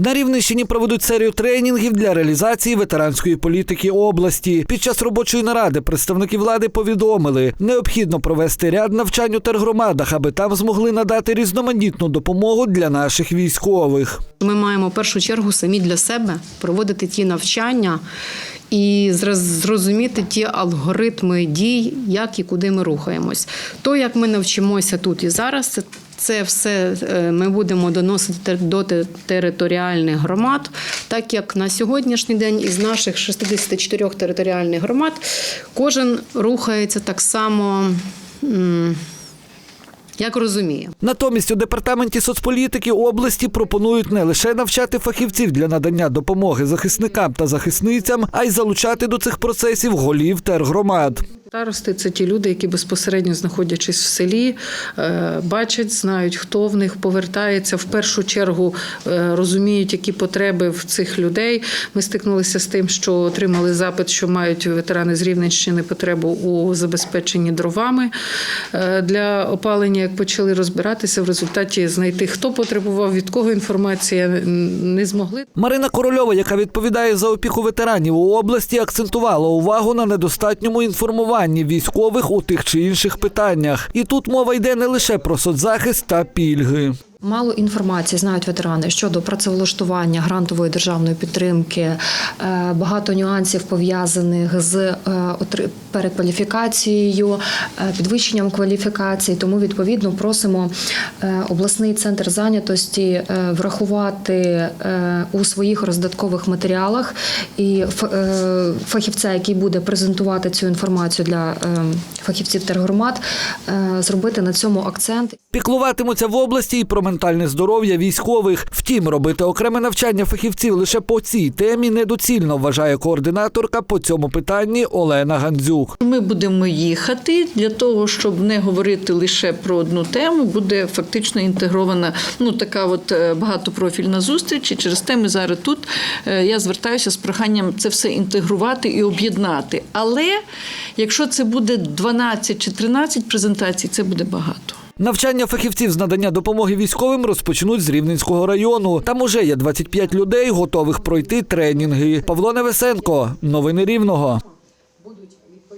На Рівненщині проведуть серію тренінгів для реалізації ветеранської політики області. Під час робочої наради представники влади повідомили, необхідно провести ряд навчань у тергромадах, аби там змогли надати різноманітну допомогу для наших військових. Ми маємо в першу чергу самі для себе проводити ті навчання і зрозуміти ті алгоритми дій, як і куди ми рухаємось. То, як ми навчимося тут і зараз, це, все е, ми будемо доносити до територіальних громад, так як на сьогоднішній день із наших 64 територіальних громад кожен рухається так само. Як розуміє. Натомість у департаменті соцполітики області пропонують не лише навчати фахівців для надання допомоги захисникам та захисницям, а й залучати до цих процесів голів тергромад. Старости це ті люди, які безпосередньо знаходячись в селі, е, бачать, знають, хто в них повертається. В першу чергу е, розуміють, які потреби в цих людей. Ми стикнулися з тим, що отримали запит, що мають ветерани з Рівненщини потребу у забезпеченні дровами е, для опалення. Як почали розбиратися, в результаті знайти, хто потребував, від кого інформація не змогли. Марина Корольова, яка відповідає за опіку ветеранів у області, акцентувала увагу на недостатньому інформуванні військових у тих чи інших питаннях. І тут мова йде не лише про соцзахист та пільги. Мало інформації знають ветерани щодо працевлаштування, грантової державної підтримки, е, багато нюансів пов'язаних з е, перекваліфікацією, е, підвищенням кваліфікації. Тому відповідно просимо обласний центр зайнятості врахувати у своїх роздаткових матеріалах і фахівця, який буде презентувати цю інформацію для фахівців тергромад, зробити на цьому акцент. Піклуватимуться в області і про ментальне здоров'я військових. Втім, робити окреме навчання фахівців лише по цій темі недоцільно, вважає координаторка по цьому питанні Олена Гандзюк. Ми будемо їхати для того, щоб не говорити лише про одну тему, буде фактично інтегрована ну така от е, багатопрофільна зустріч. І через те ми зараз тут е, я звертаюся з проханням це все інтегрувати і об'єднати. Але якщо це буде 12 чи 13 презентацій, це буде багато. Навчання фахівців з надання допомоги військовим розпочнуть з Рівненського району. Там уже є 25 людей, готових пройти тренінги. Павло Невесенко, новини Рівного.